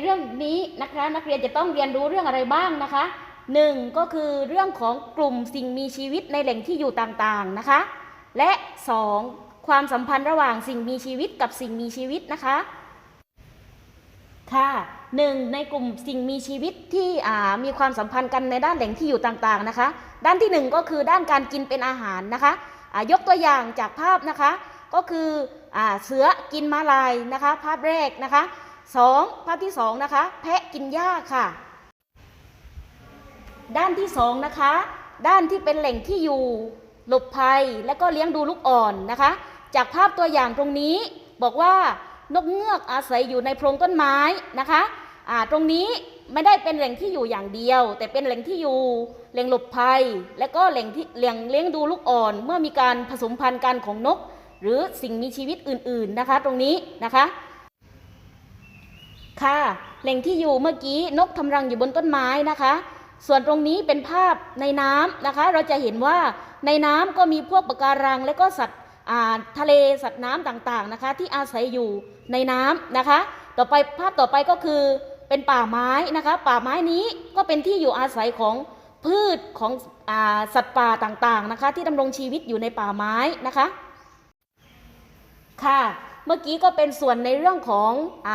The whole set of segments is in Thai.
เรื่องนี้นะคะ นักเรียนจะต้องเรียนรู้เรื่องอะไรบ้างนะคะหนึ่งก็คือเรื่องของกลุ่มสิ่งมีชีวิตในแหล่งที่อยู่ต่างๆนะคะ และสองความสัมพันธ์ระหว่างสิ่งมีชีวิตกับสิ่งมีชีวิตนะคะค่ะหนึ่งในกลุ่มสิ่งมีชีวิตที่มีความสัมพันธ์กันในด้านแหล่งที่อยู่ต่างๆนะคะ ด้านที่หนึ่งก็คือด้านการกินเป็นอาหารนะคะยกตัวอย่างจากภาพนะคะ ก็คืออเสือกินมาลายนะคะ ภาพแรกนะคะ สองภาพที่สองนะคะ แพะกินหญ้าค่ะ ด้านที่สองนะคะ ด้านที่เป็นแหล่งที่อยู่หลบภัยและก็เลี้ยงดูลูกอ่อนนะคะ จากภาพตัวอย่างตรงนี้บอกว่านกเงือกอาศัยอยู่ในโพรงต้นไม้นะคะอ่าตรงนี้ไม่ได้เป็นแหล่งที่อยู่อย่างเดียว แต่เป็นแหล่งที่อยู่แหล่งหลบภัย และก็แหล่งที่แหล่งเลี้ยงดูลูกอ่อน เมื่อมีการผสมพันธุ์กันของนก หรือสิ่งมีชีวิตอื่น ๆนะคะ ตรงนี้นะคะ ค่ะ แหล่งที่อยู่เมื่อกี้นกทำรังอยู่บนต้นไม้นะคะ ส่วนตรงนี้เป็นภาพในน้ำนะคะ เราจะเห็นว่าในน้ำก็มีพวกปะการังและก็สัตว์ทะเลสัตว์น้ำต่างๆนะคะ ที่อาศัยอยู่ในน้ำนะคะ ต่อไปภาพต่อไปก็คือเป็นป่าไม้นะคะ ป่าไม้นี้ก็เป็นที่อยู่อาศัยของพืชของอสัตว์ป่าต่างๆนะคะ ที่ดำรงชีวิตอยู่ในป่าไม้นะคะค่ะ เมื่อกี้ก็เป็นส่วนในเรื่องของอ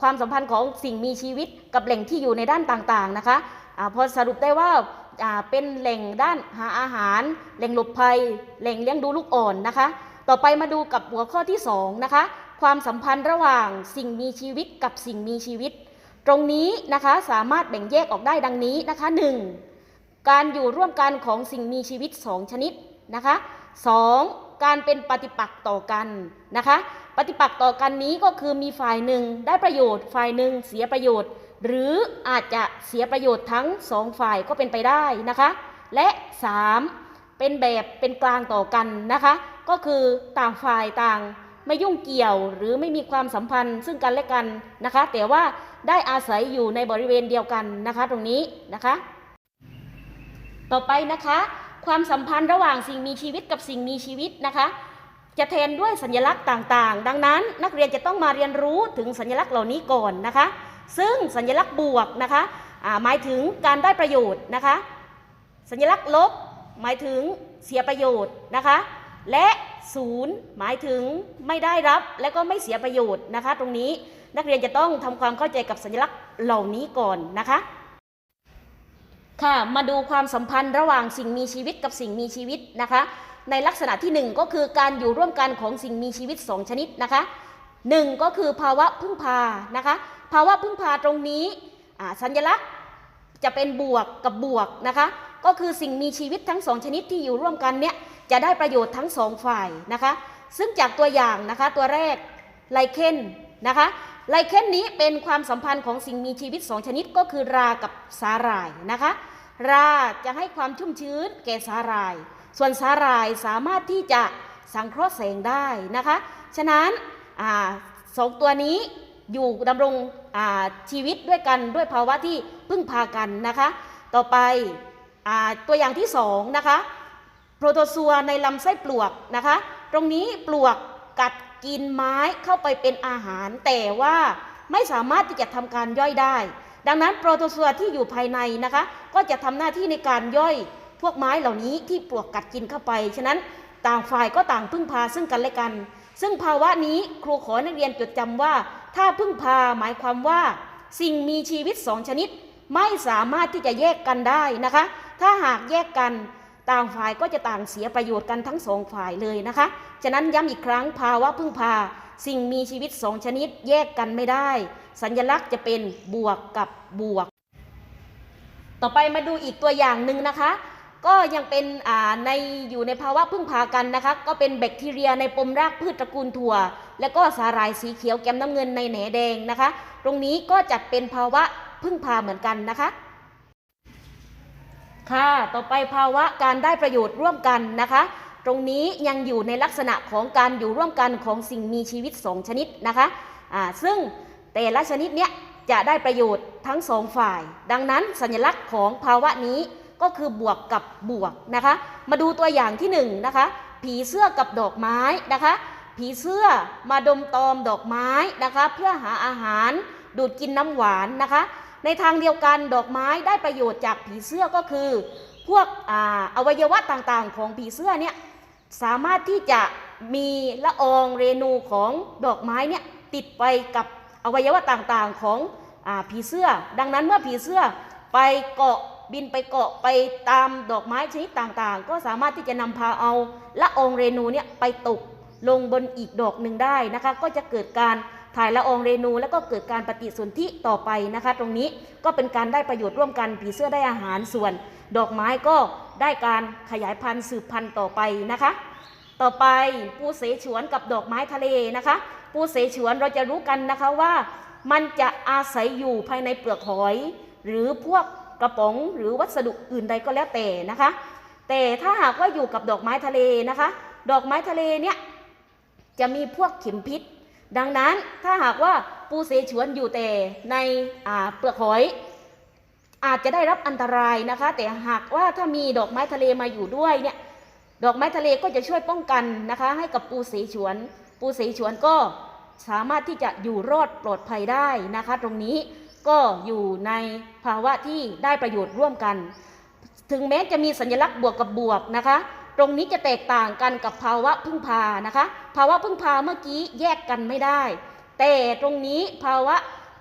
ความสัมพันธ์ของสิ่งมีชีวิตกับแหล่งที่อยู่ในด้านต่างๆนะคะอพอสรุปได้ว่าเป็นแหล่งด้านหาอาหาร แหล่งหลบภัย แหล่งเลี้ยงดูลูกอ่อนนะคะ ต่อไปมาดูกับหัวข้อที่สองนะคะความสัมพันธ์ระหว่างสิ่งมีชีวิตกับสิ่งมีชีวิต ตรงนี้นะคะสามารถแบ่งแยกออกได้ดังนี้นะคะ 1. การอยู่ร่วมกันของสิ่งมีชีวิต 2 ชนิดนะคะ 2. การเป็นปฏิปักษ์ต่อกันนะคะ ปฏิปักษ์ต่อกันนี้ก็คือมีฝ่ายหนึ่งได้ประโยชน์ ฝ่ายหนึ่งเสียประโยชน์ หรืออาจจะเสียประโยชน์ทั้งสองฝ่ายก็เป็นไปได้นะคะ และ 3. เป็นแบบเป็นกลางต่อกันนะคะ ก็คือต่างฝ่ายต่างไม่ยุ่งเกี่ยวหรือไม่มีความสัมพันธ์ซึ่งกันและกันนะคะ แต่ว่าได้อาศัยอยู่ในบริเวณเดียวกันนะคะ ตรงนี้นะคะ ต่อไปนะคะ ความสัมพันธ์ระหว่างสิ่งมีชีวิตกับสิ่งมีชีวิตนะคะ จะแทนด้วยสัญลักษณ์ต่างๆ ดังนั้นนักเรียนจะต้องมาเรียนรู้ถึงสัญลักษณ์เหล่านี้ก่อนนะคะ ซึ่งสัญลักษณ์บวกนะคะหมายถึงการได้ประโยชน์นะคะ สัญลักษณ์ลบหมายถึงเสียประโยชน์นะคะ และศูนย์หมายถึงไม่ได้รับและก็ไม่เสียประโยชน์นะคะ ตรงนี้นักเรียนจะต้องทำความเข้าใจกับสัญลักษณ์เหล่านี้ก่อนนะคะ ค่ะมาดูความสัมพันธ์ระหว่างสิ่งมีชีวิตกับสิ่งมีชีวิตนะคะ ในลักษณะที่หนึ่งก็คือการอยู่ร่วมกันของสิ่งมีชีวิตสองชนิดนะคะหนึ่งก็คือภาวะพึ่งพานะคะ ภาวะพึ่งพาตรงนี้สัญลักษณ์จะเป็นบวกกับบวกนะคะ ก็คือสิ่งมีชีวิตทั้งสองชนิดที่อยู่ร่วมกันเนี่ยจะได้ประโยชน์ทั้งสองฝ่ายนะคะ ซึ่งจากตัวอย่างนะคะตัวแรกไลเคนนะคะไลเคนนี้เป็นความสัมพันธ์ของสิ่งมีชีวิตสองชนิดก็คือรากับสาหร่ายนะคะ ราจะให้ความชุ่มชื้นแก่สาหร่าย ส่วนสาหร่ายสามารถที่จะสังเคราะห์แสงได้นะคะ ฉะนั้นอสองตัวนี้อยู่ดำรงชีวิตด้วยกันด้วยภาวะที่พึ่งพากันนะคะ ต่อไปอตัวอย่างที่สองนะคะโปรโตซัวในลำไส้ปลวกนะคะ ตรงนี้ปลวกกัดกินไม้เข้าไปเป็นอาหาร แต่ว่าไม่สามารถที่จะทำการย่อยได้ ดังนั้นโปรโตซัวที่อยู่ภายในนะคะ ก็จะทำหน้าที่ในการย่อย พวกไม้เหล่านี้ที่ปลวกกัดกินเข้าไป ฉะนั้นต่างฝ่ายก็ต่างพึ่งพาซึ่งกันและกัน ซึ่งภาวะนี้ครูขอนักเรียนจดจำว่า ถ้าพึ่งพาหมายความว่า สิ่งมีชีวิตสองชนิด ไม่สามารถที่จะแยกกันได้นะคะ ถ้าหากแยกกันต่างฝ่ายก็จะต่างเสียประโยชน์กันทั้งสองฝ่ายเลยนะคะ ฉะนั้นย้ำอีกครั้งภาวะพึ่งพา สิ่งมีชีวิตสองชนิดแยกกันไม่ได้ สัญลักษณ์จะเป็นบวกกับบวก ต่อไปมาดูอีกตัวอย่างหนึ่งนะคะ ก็ยังเป็นในอยู่ในภาวะพึ่งพากันนะคะก็เป็นแบคทีเรียในปมรากพืชตระกูลถั่ว และก็สาหร่ายสีเขียวแกมน้ำเงินในแหนแดงนะคะ ตรงนี้ก็จัดเป็นภาวะพึ่งพาเหมือนกันนะคะ ค่ะต่อไปภาวะการได้ประโยชน์ร่วมกันนะคะ ตรงนี้ยังอยู่ในลักษณะของการอยู่ร่วมกันของสิ่งมีชีวิตสองชนิดนะคะอ่าซึ่งแต่ละชนิดเนี้ยจะได้ประโยชน์ทั้งสองฝ่าย ดังนั้นสัญลักษณ์ของภาวะนี้ ก็คือบวกกับบวกนะคะ มาดูตัวอย่างที่หนึ่งนะคะ ผีเสื้อกับดอกไม้นะคะ ผีเสื้อมาดมตอมดอกไม้นะคะ เพื่อหาอาหารดูดกินน้ำหวานนะคะ ในทางเดียวกันดอกไม้ได้ประโยชน์จากผีเสื้อก็คือ พวกออวัยวะต่างๆ ของผีเสื้อเนี่ยสามารถที่จะมีละอองเรนูของดอกไม้เนี่ยติดไปกับอวัยวะต่างๆของอผีเสื้อ ดังนั้นเมื่อผีเสื้อไปเกาะ บินไปเกาะไปตามดอกไม้ชนิดต่างๆ ก็สามารถที่จะนำพาเอาละอองเรนูเนี่ยไปตกลงบนอีกดอกหนึ่งได้นะคะ ก็จะเกิดการถ่ายละอองเรนูแล้วก็เกิดการปฏิสนธิต่อไปนะคะ ตรงนี้ก็เป็นการได้ประโยชน์ร่วมกันผีเสื้อได้อาหารส่วน ดอกไม้ก็ได้การขยายพันธุ์สืบพันธุ์ต่อไปนะคะ ต่อไปปูเสฉวนกับดอกไม้ทะเลนะคะปูเสฉวนเราจะรู้กันนะคะว่า มันจะอาศัยอยู่ภายในเปลือกหอย หรือพวก กระป๋องหรือวัสดุอื่นใดก็แล้วแต่นะคะ แต่ถ้าหากว่าอยู่กับดอกไม้ทะเลนะคะ ดอกไม้ทะเลเนี่ยจะมีพวกเข็มพิษ ดังนั้นถ้าหากว่าปูเสฉวนอยู่แต่ในเปลือกหอยอาจจะได้รับอันตรายนะคะ แต่หากว่าถ้ามีดอกไม้ทะเลมาอยู่ด้วยเนี่ยดอกไม้ทะเลก็จะช่วยป้องกันนะคะ ให้กับปูเสฉวน ปูเสฉวนก็สามารถที่จะอยู่รอดปลอดภัยได้นะคะ ตรงนี้ ก็อยู่ในภาวะที่ได้ประโยชน์ร่วมกัน ถึงแม้จะมีสัญลักษณ์บวกกับบวกนะคะ ตรงนี้จะแตกต่างกันกับภาวะพึ่งพานะคะ ภาวะพึ่งพาเมื่อกี้แยกกันไม่ได้ แต่ตรงนี้ภาวะ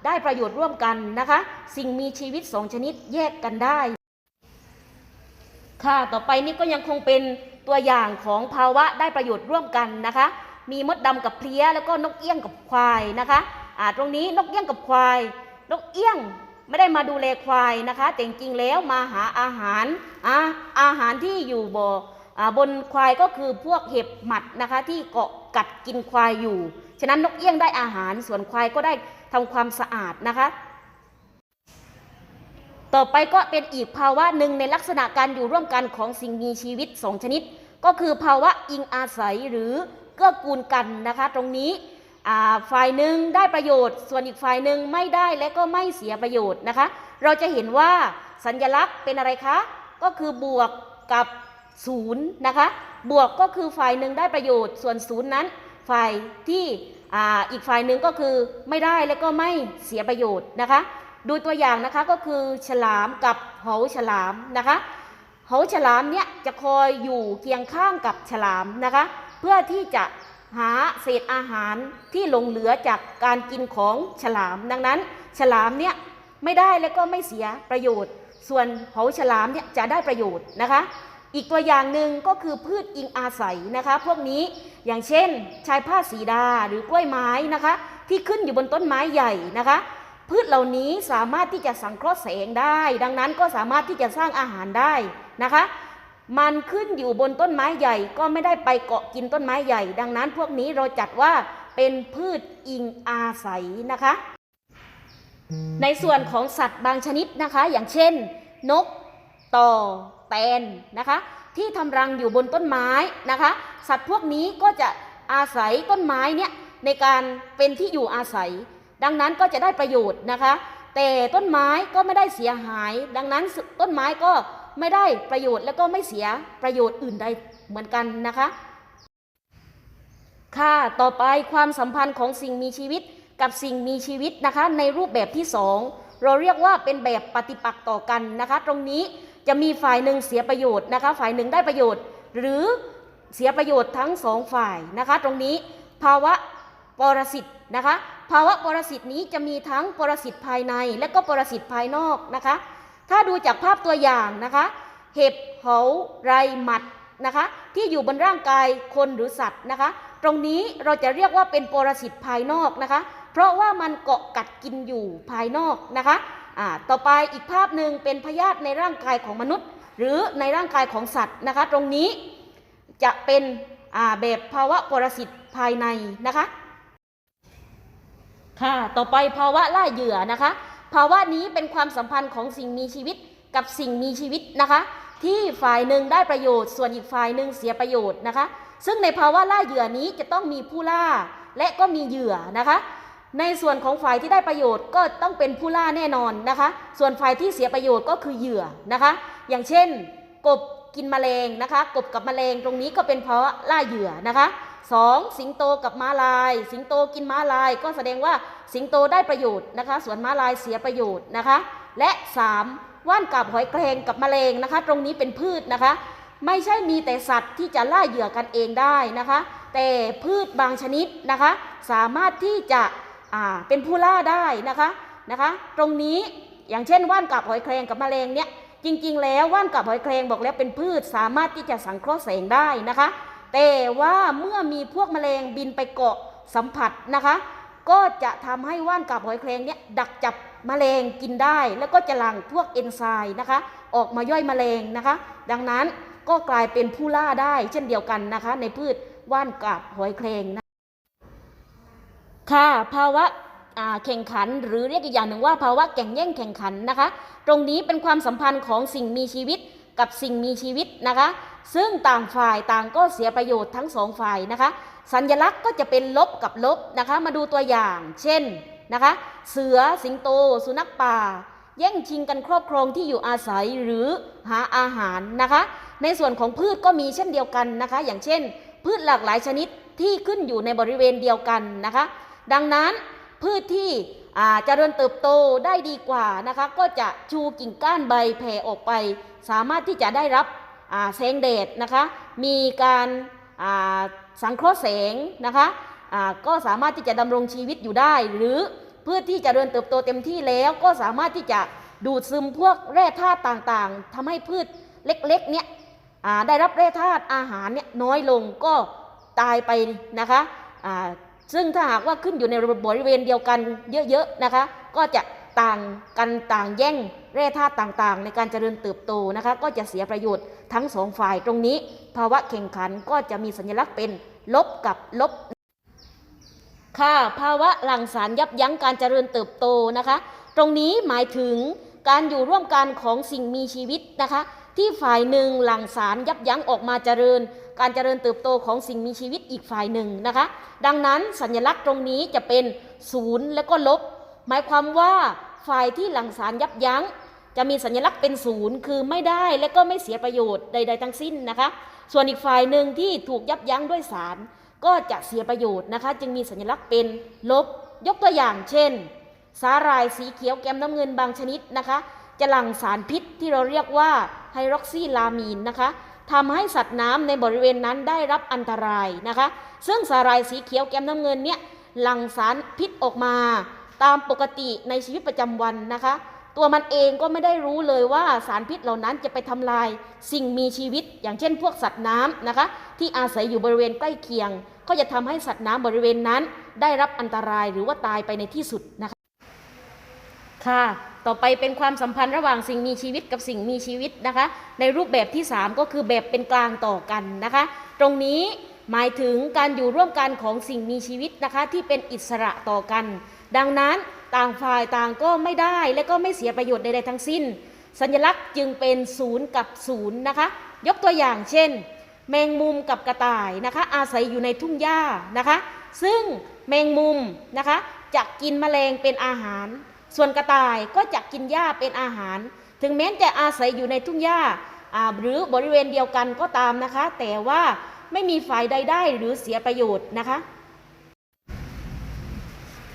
ได้ประโยชน์ร่วมกันนะคะ สิ่งมีชีวิตสองชนิดแยกกันได้ ค่ะต่อไปนี่ก็ยังคงเป็นตัวอย่างของภาวะได้ประโยชน์ร่วมกันนะคะ มีมดดำกับเพลี้ยแล้วก็นกเอี้ยงกับควายนะคะอ่าตรงนี้นกเอี้ยงกับควาย นกเอี้ยงไม่ได้มาดูแลควายนะคะ แต่จริงๆแล้วมาหาอาหารอ่าอาหารที่อยู่บ่อบนควายก็คือพวกเห็บหมัดนะคะ ที่เกาะกัดกินควายอยู่ ฉะนั้นนกเอี้ยงได้อาหารส่วนควายก็ได้ทำความสะอาดนะคะ ต่อไปก็เป็นอีกภาวะหนึ่งในลักษณะการอยู่ร่วมกันของสิ่งมีชีวิตสองชนิด ก็คือภาวะอิงอาศัยหรือเกื้อกูลกันนะคะ ตรงนี้ ฝ่ายหนึ่งได้ประโยชน์ ส่วนอีกฝ่ายหนึ่งไม่ได้และก็ไม่เสียประโยชน์นะคะ เราจะเห็นว่าสัญลักษณ์เป็นอะไรคะ ก็คือบวกกับศูนย์นะคะ บวกก็คือฝ่ายหนึ่งได้ประโยชน์ ส่วนศูนย์นั้น ฝ่ายที่อีกฝ่ายหนึ่งก็คือไม่ได้และก็ไม่เสียประโยชน์นะคะ ดูตัวอย่างนะคะก็คือฉลามกับเหาฉลามนะคะเหาฉลามเนี่ยจะคอยอยู่เคียงข้างกับฉลามนะคะ เพื่อที่จะ หาเศษอาหารที่หลงเหลือจากการกินของฉลาม ดังนั้น ฉลามเนี่ยไม่ได้และก็ไม่เสียประโยชน์ ส่วนเหาฉลามเนี่ยจะได้ประโยชน์นะคะ อีกตัวอย่างหนึ่งก็คือพืชอิงอาศัยนะคะ พวกนี้อย่างเช่น ชายผ้าสีดาหรือกล้วยไม้นะคะ ที่ขึ้นอยู่บนต้นไม้ใหญ่นะคะพืชเหล่านี้สามารถที่จะสังเคราะห์แสงได้ ดังนั้นก็สามารถที่จะสร้างอาหารได้นะคะ มันขึ้นอยู่บนต้นไม้ใหญ่ก็ไม่ได้ไปเกาะกินต้นไม้ใหญ่ ดังนั้นพวกนี้เราจัดว่าเป็นพืชอิงอาศัยนะคะ ในส่วนของสัตว์บางชนิดนะคะ อย่างเช่น นก ต่อ แตนนะคะ ที่ทำรังอยู่บนต้นไม้นะคะ สัตว์พวกนี้ก็จะอาศัยต้นไม้เนี่ยในการเป็นที่อยู่อาศัย ดังนั้นก็จะได้ประโยชน์นะคะ แต่ต้นไม้ก็ไม่ได้เสียหาย ดังนั้นต้นไม้ก็ ไม่ได้ประโยชน์และก็ไม่เสียประโยชน์อื่นใดเหมือนกันนะคะ ค่ะต่อไปความสัมพันธ์ของสิ่งมีชีวิตกับสิ่งมีชีวิตนะคะในรูปแบบที่สองเราเรียกว่าเป็นแบบปฏิปักษ์ต่อกันนะคะ ตรงนี้จะมีฝ่ายหนึ่งเสียประโยชน์นะคะ ฝ่ายหนึ่งได้ประโยชน์ หรือเสียประโยชน์ทั้งสองฝ่ายนะคะ ตรงนี้ภาวะปรสิตนะคะ ภาวะปรสิตนี้จะมีทั้งปรสิตภายในและก็ปรสิตภายนอกนะคะ ถ้าดูจากภาพตัวอย่างนะคะ เห็บเหาไรหมัดนะคะ ที่อยู่บนร่างกายคนหรือสัตว์นะคะ ตรงนี้เราจะเรียกว่าเป็นปรสิตภายนอกนะคะ เพราะว่ามันเกาะกัดกินอยู่ภายนอกนะคะอ่าต่อไปอีกภาพหนึ่งเป็นพยาธิในร่างกายของมนุษย์ หรือในร่างกายของสัตว์นะคะ ตรงนี้จะเป็นอ่าแบบภาวะปรสิตภายในนะคะ ค่ะ ต่อไปภาวะล่าเหยื่อนะคะ ภาวะนี้เป็นความสัมพันธ์ของสิ่งมีชีวิตกับสิ่งมีชีวิตนะคะ ที่ฝ่ายหนึ่งได้ประโยชน์ ส่วนอีกฝ่ายหนึ่งเสียประโยชน์นะคะ ซึ่งในภาวะล่าเหยื่อนี้จะต้องมีผู้ล่าและก็มีเหยื่อนะคะ ในส่วนของฝ่ายที่ได้ประโยชน์ก็ต้องเป็นผู้ล่าแน่นอนนะคะ ส่วนฝ่ายที่เสียประโยชน์ก็คือเหยื่อนะคะ อย่างเช่น กบกินแมลงนะคะ กบกับแมลงตรงนี้ก็เป็นเพราะล่าเหยื่อนะคะ สองสิงโตกับม้าลาย สิงโตกินม้าลาย ก็แสดงว่าสิงโตได้ประโยชน์นะคะ ส่วนม้าลายเสียประโยชน์นะคะ และสามว่านกับหอยแครงกับมแมลงนะคะ ตรงนี้เป็นพืชนะคะ ไม่ใช่มีแต่สัตว์ที่จะล่าเหยื่อกันเองได้นะคะ แต่พืชบางชนิดนะคะ สามารถที่จะเป็นผู้ล่าได้นะคะนะคะ ตรงนี้อย่างเช่นว่านกับหอยแครงกับมแมลงเนี่ยจริงๆ แล้วว่านกับหอยแครงบอกแล้วเป็นพืชสามารถที่จะสังเคราะห์แสงได้นะคะ แต่ว่าเมื่อมีพวกแมลงบินไปเกาะสัมผัสนะคะ ก็จะทำให้ว่านกับหอยแครงเนี่ยดักจับแมลงกินได้ แล้วก็จะหลั่งพวกเอนไซม์นะคะ ออกมาย่อยแมลงนะคะ ดังนั้นก็กลายเป็นผู้ล่าได้เช่นเดียวกันนะคะ ในพืชว่านกับหอยแครงนะค่ะภาวะแข่งขันหรือเรียกอีกอย่างหนึ่งว่าภาวะแข่งแย่งแข่งขันนะคะ ตรงนี้เป็นความสัมพันธ์ของสิ่งมีชีวิต กับสิ่งมีชีวิตนะคะ ซึ่งต่างฝ่ายต่างก็เสียประโยชน์ทั้งสองฝ่ายนะคะ สัญลักษณ์ก็จะเป็นลบกับลบนะคะ มาดูตัวอย่าง เช่นนะคะ เสือสิงโต สุนัขป่า แย่งชิงกันครอบครองที่อยู่อาศัยหรือหาอาหารนะคะ ในส่วนของพืชก็มีเช่นเดียวกันนะคะ อย่างเช่น พืชหลากหลายชนิดที่ขึ้นอยู่ในบริเวณเดียวกันนะคะ ดังนั้น พืชที่อ่าเจริญเติบโตได้ดีกว่านะคะก็จะชูกิ่งก้านใบแผ่ออกไป สามารถที่จะได้รับแสงแดดนะคะมีการาสังเคราะห์แสงนะคะก็สามารถที่จะดำรงชีวิตอยู่ได้ หรือพืชที่จเจริญเติบโตเต็มที่แล้วก็สามารถที่จะดูดซึมพวกแร่ธาตุต่างๆทำให้พืชเล็กๆเนี่ยได้รับแร่ธาตุอาหารเนี่ยน้อยลงก็ตายไปนะคะ ซึ่งถ้าหากว่าขึ้นอยู่ในบริเวณเดียวกันเยอะๆนะคะ ก็จะต่างกันต่างแย่งแร่ธาตุต่างๆ ในการเจริญเติบโตนะคะ ก็จะเสียประโยชน์ทั้งสองฝ่ายตรงนี้ ภาวะแข่งขันก็จะมีสัญลักษณ์เป็นลบกับลบ ค่ะ ภาวะหลั่งสารยับยั้งการเจริญเติบโตนะคะ ตรงนี้หมายถึงการอยู่ร่วมกันของสิ่งมีชีวิตนะคะ ที่ฝ่ายหนึ่งหลั่งสารยับยั้งออกมาเจริญ การเจริญเติบโตของสิ่งมีชีวิตอีกฝ่ายหนึ่งนะคะ ดังนั้นสัญลักษณ์ตรงนี้จะเป็นศูนย์และก็ลบ หมายความว่าฝ่ายที่หลั่งสารยับยั้ง จะมีสัญลักษณ์เป็นศูนย์คือไม่ได้และก็ไม่เสียประโยชน์ใด ๆ ทั้งสิ้นนะคะ ส่วนอีกฝ่ายหนึ่งที่ถูกยับยั้งด้วยสารก็จะเสียประโยชน์นะคะ จึงมีสัญลักษณ์เป็นลบ ยกตัวอย่างเช่น สาหร่ายสีเขียวแกมน้ำเงินบางชนิดนะคะ จะหลั่งสารพิษที่เราเรียกว่าไฮดรอกซีลามีนนะคะ ทำให้สัตว์น้ำในบริเวณนั้นได้รับอันตรายนะคะ ซึ่งสาหร่ายสีเขียวแก้มน้ำเงินเนี่ยหลั่งสารพิษออกมาตามปกติในชีวิตประจำวันนะคะ ตัวมันเองก็ไม่ได้รู้เลยว่าสารพิษเหล่านั้นจะไปทำลายสิ่งมีชีวิต อย่างเช่น พวกสัตว์น้ำนะคะ ที่อาศัยอยู่บริเวณใกล้เคียง ก็จะทำให้สัตว์น้ำบริเวณนั้น ได้รับอันตรายหรือว่าตายไปในที่สุดนะคะ ค่ะ ต่อไปเป็นความสัมพันธ์ระหว่างสิ่งมีชีวิตกับสิ่งมีชีวิตนะคะ ในรูปแบบที่ 3 ก็คือแบบเป็นกลางต่อกันนะคะ ตรงนี้หมายถึงการอยู่ร่วมกันของสิ่งมีชีวิตนะคะที่เป็นอิสระต่อกัน ดังนั้นต่างฝ่ายต่างก็ไม่ได้และก็ไม่เสียประโยชน์ใดๆทั้งสิ้น สัญลักษณ์จึงเป็นศูนย์กับศูนย์นะคะ ยกตัวอย่างเช่น แมงมุมกับกระต่ายนะคะ อาศัยอยู่ในทุ่งหญ้านะคะ ซึ่งแมงมุมนะคะจะกินแมลงเป็นอาหาร ส่วนกระต่ายก็จะกินหญ้าเป็นอาหาร ถึงแม้จะอาศัยอยู่ในทุ่งหญ้าหรือบริเวณเดียวกันก็ตามนะคะ แต่ว่าไม่มีฝ่ายใดได้หรือเสียประโยชน์นะคะ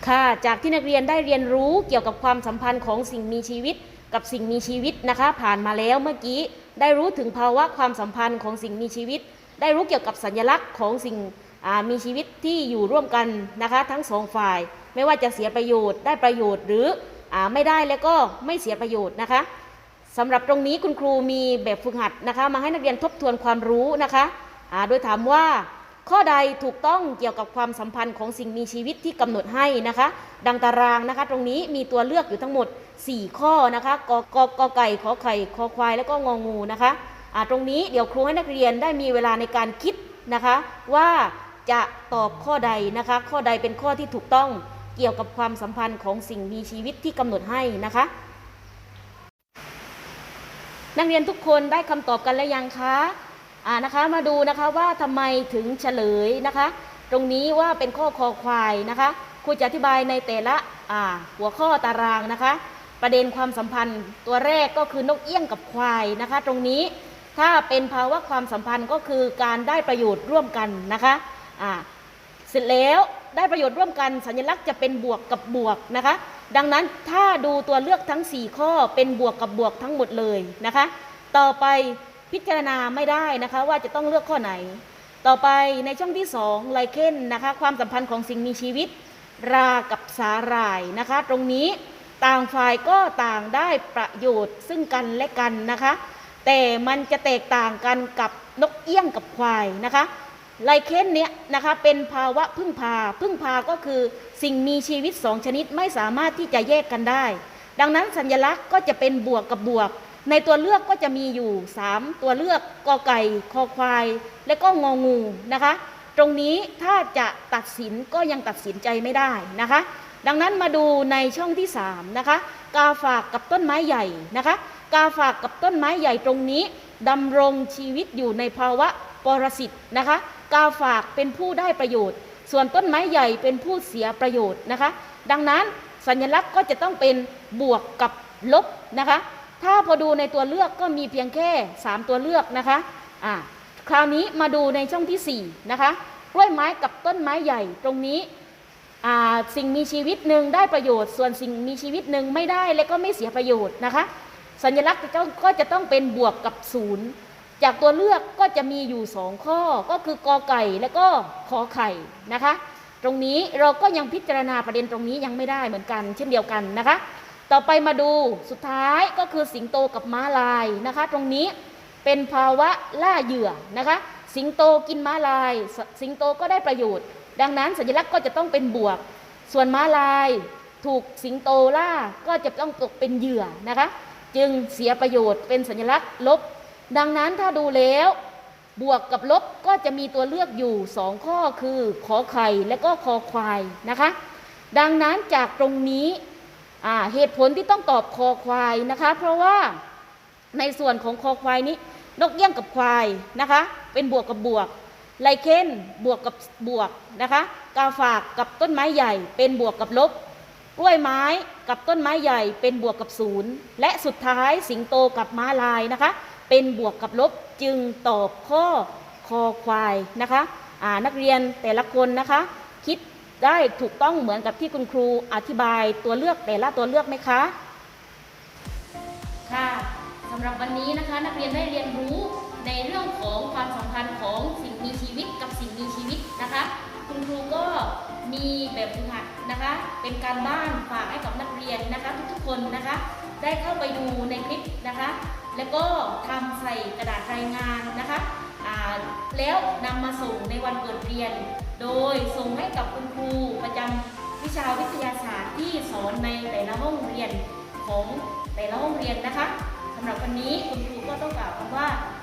ค่ะ จากที่นักเรียนได้เรียนรู้เกี่ยวกับความสัมพันธ์ของสิ่งมีชีวิต กับสิ่งมีชีวิตนะคะ ผ่านมาแล้วเมื่อกี้ได้รู้ถึงภาวะความสัมพันธ์ของสิ่งมีชีวิต ได้รู้เกี่ยวกับสัญลักษณ์ของสิ่งมีชีวิตที่อยู่ร่วมกันนะคะ ทั้งสองฝ่าย ไม่ว่าจะเสียประโยชน์ได้ประโยชน์หรืออไม่ได้แล้วก็ไม่เสียประโยชน์นะคะสำหรับตรงนี้คุณครูมีแบบฝึกหัดนะคะ มาให้นักเรียนทบทวนความรู้นะคะโดยถามว่าข้อใดถูกต้องเกี่ยวกับความสัมพันธ์ของสิ่งมีชีวิตที่กำหนดให้นะคะ ดังตารางนะคะ ตรงนี้มีตัวเลือกอยู่ทั้งหมด 4 ข้อนะคะกกกไก่ขอไข่คอควายแล้วก็งองูนะคะอ่าตรงนี้เดี๋ยวครูให้นักเรียนได้มีเวลาในการคิดนะคะ ว่าจะตอบข้อใดนะคะ ข้อใดเป็นข้อที่ถูกต้อง เกี่ยวกับความสัมพันธ์ของสิ่งมีชีวิตที่กำหนดให้นะคะ นักเรียนทุกคนได้คำตอบกันแล้วยังคะอ่านะคะมาดูนะคะว่าทำไมถึงเฉลยนะคะ ตรงนี้ว่าเป็นข้อคอควายนะคะครูจะอธิบายในแต่ละอ่าหัวข้อตารางนะคะ ประเด็นความสัมพันธ์ตัวแรกก็คือนกเอี้ยงกับควายนะคะ ตรงนี้ถ้าเป็นภาวะความสัมพันธ์ก็คือการได้ประโยชน์ร่วมกันนะคะอ่า เสร็จแล้วได้ประโยชน์ร่วมกันสัญลักษณ์จะเป็นบวกกับบวกนะคะ ดังนั้นถ้าดูตัวเลือกทั้ง 4 ข้อเป็นบวกกับบวกทั้งหมดเลยนะคะ ต่อไปพิจารณาไม่ได้นะคะว่าจะต้องเลือกข้อไหน ต่อไปในช่องที่2ไลเคนนะคะความสัมพันธ์ของสิ่งมีชีวิต รากับสาหร่ายนะคะ ตรงนี้ต่างฝ่ายก็ต่างได้ประโยชน์ซึ่งกันและกันนะคะ แต่มันจะแตกต่างกันกับนกเอี้ยงกับควายนะคะ ไลเคนเนี้ยนะคะเป็นภาวะพึ่งพา พึ่งพาก็คือสิ่งมีชีวิตสองชนิดไม่สามารถที่จะแยกกันได้ ดังนั้นสัญลักษณ์ก็จะเป็นบวกกับบวก ในตัวเลือกก็จะมีอยู่ 3 ตัวเลือกกอไก่คอควาย และก็งองูนะคะ ตรงนี้ถ้าจะตัดสินก็ยังตัดสินใจไม่ได้นะคะ ดังนั้นมาดูในช่องที่3นะคะกาฝากกับต้นไม้ใหญ่นะคะ กาฝากกับต้นไม้ใหญ่ตรงนี้ดำรงชีวิตอยู่ในภาวะปรสิตนะคะ กาฝากเป็นผู้ได้ประโยชน์ ส่วนต้นไม้ใหญ่เป็นผู้เสียประโยชน์นะคะ ดังนั้นสัญลักษณ์ก็จะต้องเป็นบวกกับลบนะคะ ถ้าพอดูในตัวเลือกก็มีเพียงแค่ 3 ตัวเลือกนะคะอ่าคราวนี้มาดูในช่องที่4นะคะกล้วยไม้กับต้นไม้ใหญ่ตรงนี้อ่าสิ่งมีชีวิตหนึ่งได้ประโยชน์ ส่วนสิ่งมีชีวิตหนึ่งไม่ได้และก็ไม่เสียประโยชน์นะคะ สัญลักษณ์ก็จะต้องเป็นบวกกับศูนย์ จากตัวเลือกก็จะมีอยู่สองข้อก็คือกอไก่และก็ขอไข่นะคะ ตรงนี้เราก็ยังพิจารณาประเด็นตรงนี้ยังไม่ได้เหมือนกัน เช่นเดียวกันนะคะ ต่อไปมาดูสุดท้ายก็คือสิงโตกับม้าลายนะคะ ตรงนี้เป็นภาวะล่าเหยื่อนะคะ สิงโตกินม้าลายสสิงโตก็ได้ประโยชน์ ดังนั้นสัญลักษณ์ก็จะต้องเป็นบวก ส่วนม้าลายถูกสิงโตล่าก็จะต้องตกเป็นเหยื่อนะคะ จึงเสียประโยชน์เป็นสัญลักษณ์ลบ ดังนั้นถ้าดูแล้ว บวกกับลบก็จะมีตัวเลือกอยู่สองข้อคือขอไข่และก็คอควายนะคะ ดังนั้นจากตรงนี้เหตุผลที่ต้องตอบคอควายนะคะ เพราะว่าในส่วนของคอควายนี้ นกเอี้ยงกับควายนะคะ เป็นบวกกับบวกไลเคนบวกกับบวกนะคะกาฝากกับต้นไม้ใหญ่ เป็นบวกกับลบกล้วยไม้กับต้นไม้ใหญ่ เป็นบวกกับศูนย์และสุดท้ายสิงโตกับม้าลายนะคะ เป็นบวกกับลบจึงตอบข้อคอควายนะคะอ่านักเรียนแต่ละคนนะคะ คิดได้ถูกต้องเหมือนกับที่คุณครูอธิบายตัวเลือกแต่ละตัวเลือกไหมคะค่ะสำหรับวันนี้นะคะนักเรียนได้เรียนรู้ในเรื่องของความสัมพันธ์ของสิ่งมีชีวิตกับสิ่งมีชีวิตนะคะ คุณครูก็มีแบบฝึกหัดนะคะ เป็นการบ้านฝากให้กับนักเรียนนะคะ ทุกๆคนนะคะ ได้เข้าไปดูในคลิปนะคะ แล้วก็ทำใส่กระดาษรายงานนะคะแล้วนำมาส่งในวันเปิดเรียน โดยส่งให้กับคุณครูประจำวิชาวิทยาศาสตร์ที่สอนในแต่ละห้องเรียนของแต่ละห้องเรียนนะคะสำหรับวันนี้คุณครูก็ต้องกล่าวคำว่าวัสดีค่ะ